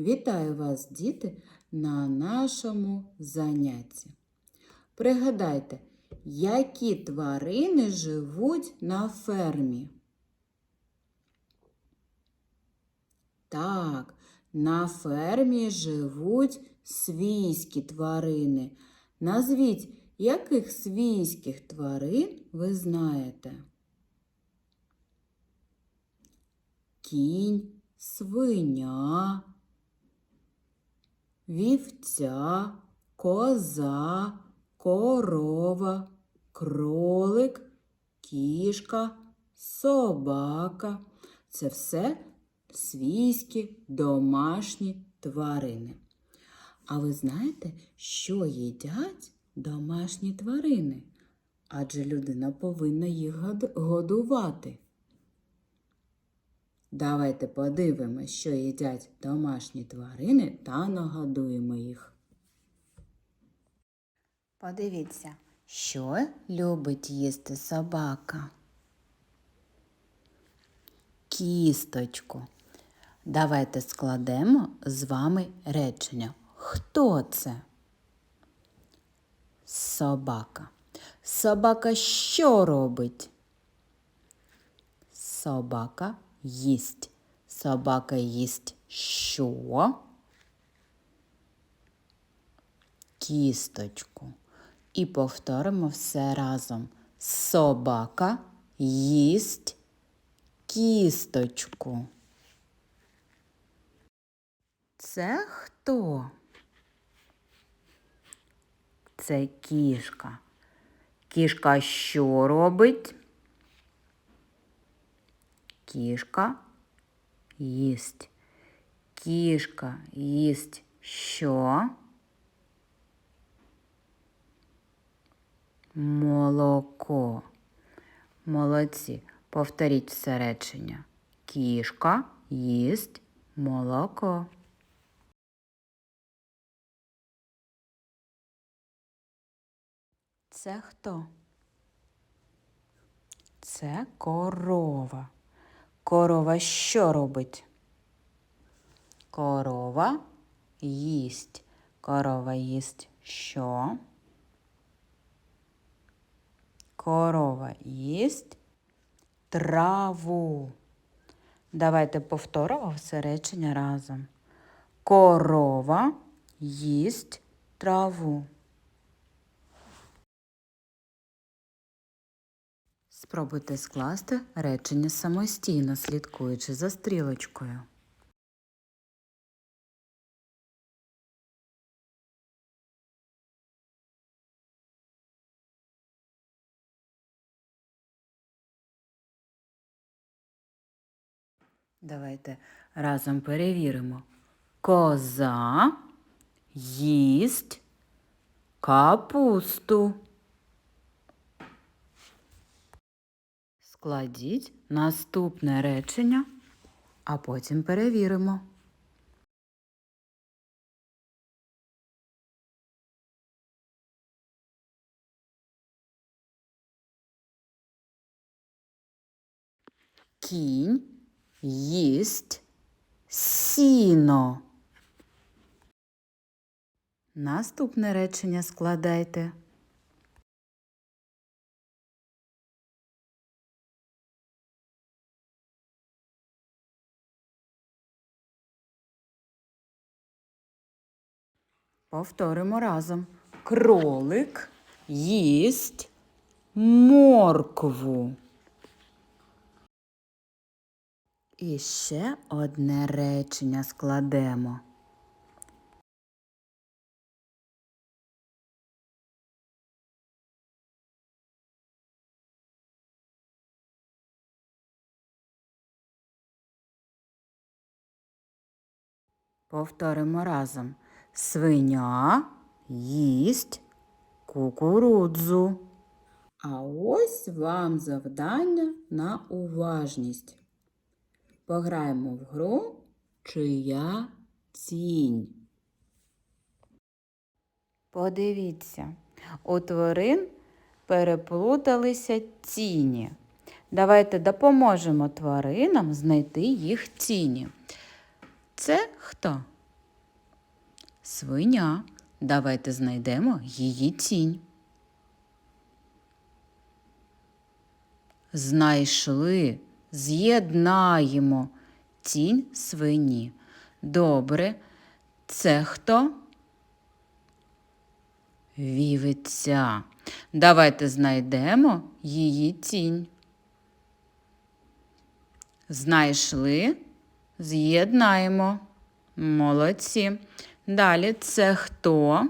Вітаю вас, діти, на нашому занятті. Пригадайте, які тварини живуть на фермі? Так, на фермі живуть свійські тварини. Назвіть, яких свійських тварин ви знаєте? Кінь, свиня, вівця, коза, корова, кролик, кішка, собака. Це все свійські домашні тварини. А ви знаєте, що їдять домашні тварини? Адже людина повинна їх годувати. Давайте подивимося, що їдять домашні тварини та нагодуємо їх. Подивіться, що любить їсти собака. Кісточку. Давайте складемо з вами речення. Хто це? Собака. Собака що робить? Собака їсть. Собака їсть що? Кісточку. І повторимо все разом. Собака їсть кісточку. Це хто? Це кішка. Кішка що робить? Кішка їсть. Кішка їсть що? Молоко. Молодці. Повторіть все речення. Кішка їсть молоко. Це хто? Це корова. Корова що робить? Корова їсть. Корова їсть що? Корова їсть траву. Давайте повторимо все речення разом. Корова їсть траву. Спробуйте скласти речення самостійно, слідкуючи за стрілочкою. Давайте разом перевіримо. Коза їсть капусту. Складіть наступне речення, а потім перевіримо. Кінь їсть сіно. Наступне речення складайте. Повторимо разом. Кролик їсть моркву. І ще одне речення складемо. Повторимо разом. Свиня їсть кукурудзу. А ось вам завдання на уважність. Пограємо в гру Чия тінь. Подивіться, у тварин переплуталися тіні. Давайте допоможемо тваринам знайти їх тіні. Це хто? Свиня. Давайте знайдемо її тінь. Знайшли, з'єднаємо тінь свині. Добре. Це хто? Вівиця. Давайте знайдемо її тінь. Знайшли, з'єднаємо. Молодці. Далі це хто?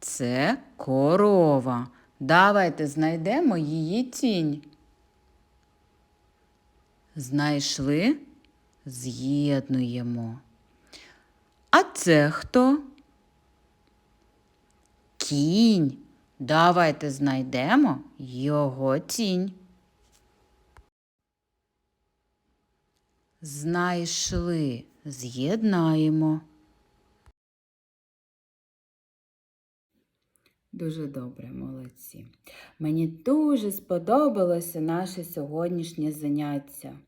Це корова. Давайте знайдемо її тінь. Знайшли, з'єднуємо. А це хто? Кінь. Давайте знайдемо його тінь. Знайшли, з'єднаємо. Дуже добре, молодці. Мені дуже сподобалося наше сьогоднішнє заняття.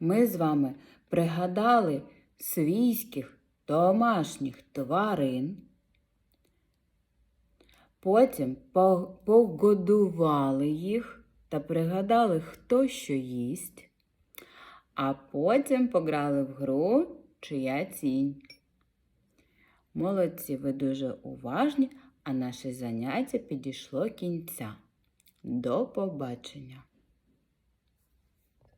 Ми з вами пригадали свійських домашніх тварин. Потім погодували їх та пригадали, хто що їсть, а потім пограли в гру чия тінь. Молодці, ви дуже уважні, а наше заняття підійшло кінця. До побачення!